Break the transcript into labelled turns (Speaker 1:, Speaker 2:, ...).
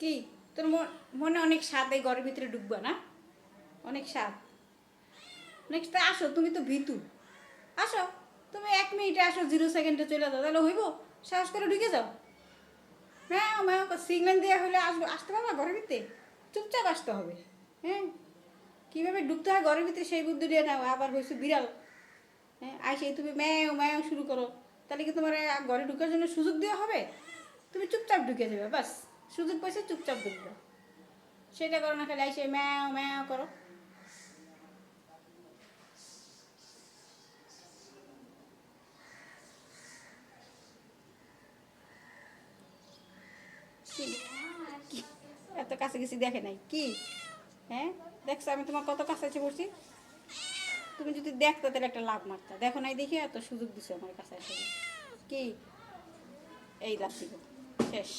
Speaker 1: কি? তোর মনে অনেক স্বাদ এই ঘরের ভিতরে ঢুকবা না? অনেক স্বাদ। নেক্সট আসো, তুমি তো ভিতু। আসো, তুমি এক মিনিটে আসো জিরো সেকেন্ডে চলে যাও, তাহলে হইব? সাহস করে ঢুকে যাও। হ্যাঁ আমার সিগন্যাল দেওয়া হলে আসব। আসতে পারবা ঘরের ভিতরে? চুপচাপ আসতে হবে। হ্যাঁ? কীভাবে ঢুকতে হয় ঘরের ভিতরে সেই বুদ্ধি দিয়ে নাও, আবার হয়েছে বিড়াল। হ্যাঁ আইসে তুমি ম্যাও ম্যাও শুরু করো। তাহলে কি তোমার ঘরে ঢুকার জন্য সুযোগ দেওয়া হবে? তুমি চুপচাপ ঢুকে যাবে, বাস। সুযোগ পাইছে, চুপচাপ ঢুকবে সেটা করো না খালি, আইসে ম্যাও ম্যাও করো? এত কাছাকাছি দেখে নাই। কি? হ্যাঁ? দেখছ, আমি তোমার কত কাছাকাছি পড়ছি? তুমি যদি দেখতো তাহলে একটা লাভ মারতা। দেখো নাই দেখি, এত সুযোগ দিছো আমার কাছে আসলে। কি? এই লাভ শেষ।